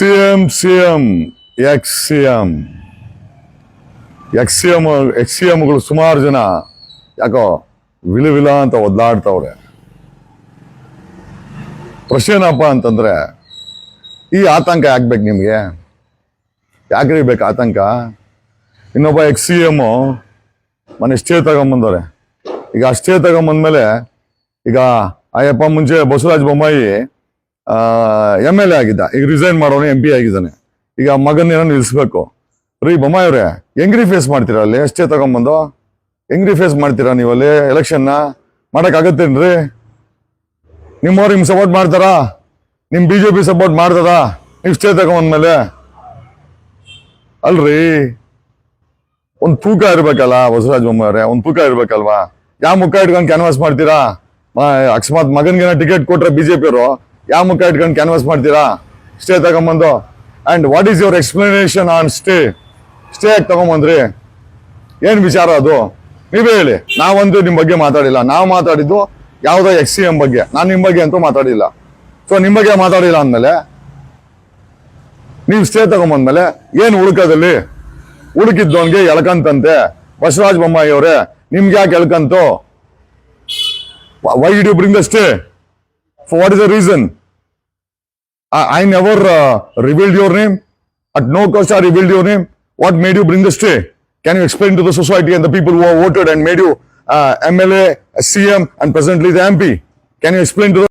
C M C M X C M C M X C ಎಮ್ಗಳು ಸುಮಾರು ಜನ ಯಾಕೋ ವಿಲವಿಲ ವಿಲ ಅಂತ ಒದ್ಲಾಡ್ತವ್ರೆ ಪ್ರಶ್ನೆ ಏನಪ್ಪ ಅಂತಂದ್ರೆ, ಈ ಆತಂಕ ಯಾಕೆ ನಿಮಗೆ? ಯಾಕ್ರಿ ಬೇಕು ಆತಂಕ? ಇನ್ನೊಬ್ಬ ಎಕ್ಸ್ ಸಿ ಎಮ್ಮು ಮನೆ ಸ್ಟೇ ತಗೊಂಬಂದವ್ರೆ. ಈಗ ಅಷ್ಟೇ ತಗೊಂಬಂದ್ಮೇಲೆ ಈಗ ಅಯ್ಯಪ್ಪ ಮುಂಚೆ Basavaraj Bommai M L A ಆಗಿದ್ದ. ಈಗ ರಿಸೈನ್ ಮಾಡೋನು ಎಂ ಪಿ ಆಗಿದ್ದಾನೆ. ಈಗ ಮಗನೇನೋ ನಿಲ್ಲಿಸ್ಬೇಕು. ರೀ ಬೊಮ್ಮಾಯವ್ರೆ ಹೆಂಗ್ರಿ ಫೇಸ್ ಮಾಡ್ತೀರಾ? ಅಲ್ಲಿ ಎಷ್ಟೇ ತಗೊಂಬಂದು. ಹೆಂಗ್ರಿ ಫೇಸ್ ಮಾಡ್ತೀರಾ ನೀವು ಅಲ್ಲಿ ಎಲೆಕ್ಷನ್ನ ಮಾಡೋಕ್ಕಾಗತ್ತೇನ್ರಿ? ನಿಮ್ಮವ್ರು ನಿಮ್ಗೆ ಸಪೋರ್ಟ್ ಮಾಡ್ತಾರಾ? ನಿಮ್ಮ ಬಿ ಜೆ ಪಿ ಸಪೋರ್ಟ್ ಮಾಡ್ತದ ನೀವು ಸ್ಟೇ ತಗೊಂಬಂದ್ಮೇಲೆ? ಅಲ್ರಿ, ಒಂದು ತೂಕ ಇರ್ಬೇಕಲ್ಲ ಬಸವರಾಜ ಬೊಮ್ಮಾಯವ್ರೆ ಒಂದು ತೂಕ ಇರಬೇಕಲ್ವಾ? ಯಾವ ಮುಖ ಇಟ್ಕೊಂಡು ಕ್ಯಾನ್ವಾಸ್ ಮಾಡ್ತೀರಾ? ಅಕಸ್ಮಾತ್ ಮಗನ್ಗೆ ಟಿಕೆಟ್ ಕೊಟ್ರೆ ಜೆ ಅವರು ಯಾವ ಮುಖ ಇಟ್ಕೊಂಡು ಕ್ಯಾನ್ವಾಸ್ ಮಾಡ್ತೀರಾ? ಸ್ಟೇ ತಗೊಂಬಂದು. And what is your explanation on stay stay ಯಾಕೆ ತಗೊಂಬಂದ್ರಿ? ಏನು ವಿಚಾರ ಅದು? ನೀವೇ ಹೇಳಿ. ನಾವಂತೂ ನಿಮ್ಮ ಬಗ್ಗೆ ಮಾತಾಡಿಲ್ಲ. ನಾವು ಮಾತಾಡಿದ್ದು ಯಾವುದೋ ಎಕ್ಸ್ ಸಿ ಎಂ ಬಗ್ಗೆ. ನಾನು ನಿಮ್ಮ ಬಗ್ಗೆ ಅಂತೂ ಮಾತಾಡಿಲ್ಲ. ಸೊ ನಿಮ್ಮ ಬಗ್ಗೆ ಮಾತಾಡಿಲ್ಲ ಅಂದ್ಮೇಲೆ, ನೀವು ಸ್ಟೇ ತಗೊಂಬಂದ್ಮೇಲೆ ಏನ್ ಹುಡುಕದಲ್ಲಿ ಹುಡುಕಿದ್ದವನ್ಗೆ ಎಳ್ಕಂತಂತೆ. ಬಸವರಾಜ ಬೊಮ್ಮಾಯಿ ಅವರೇ, ನಿಮ್ಗೆ ಯಾಕೆ ಎಳ್ಕಂತು? Why you bring the stay for what is the reason I, never uh, revealed your name. At no cost, I revealed your name. What made you bring this tray? Can you explain to the society and the people who have voted and made you uh, MLA, CM, and presently the MP? Can you explain to the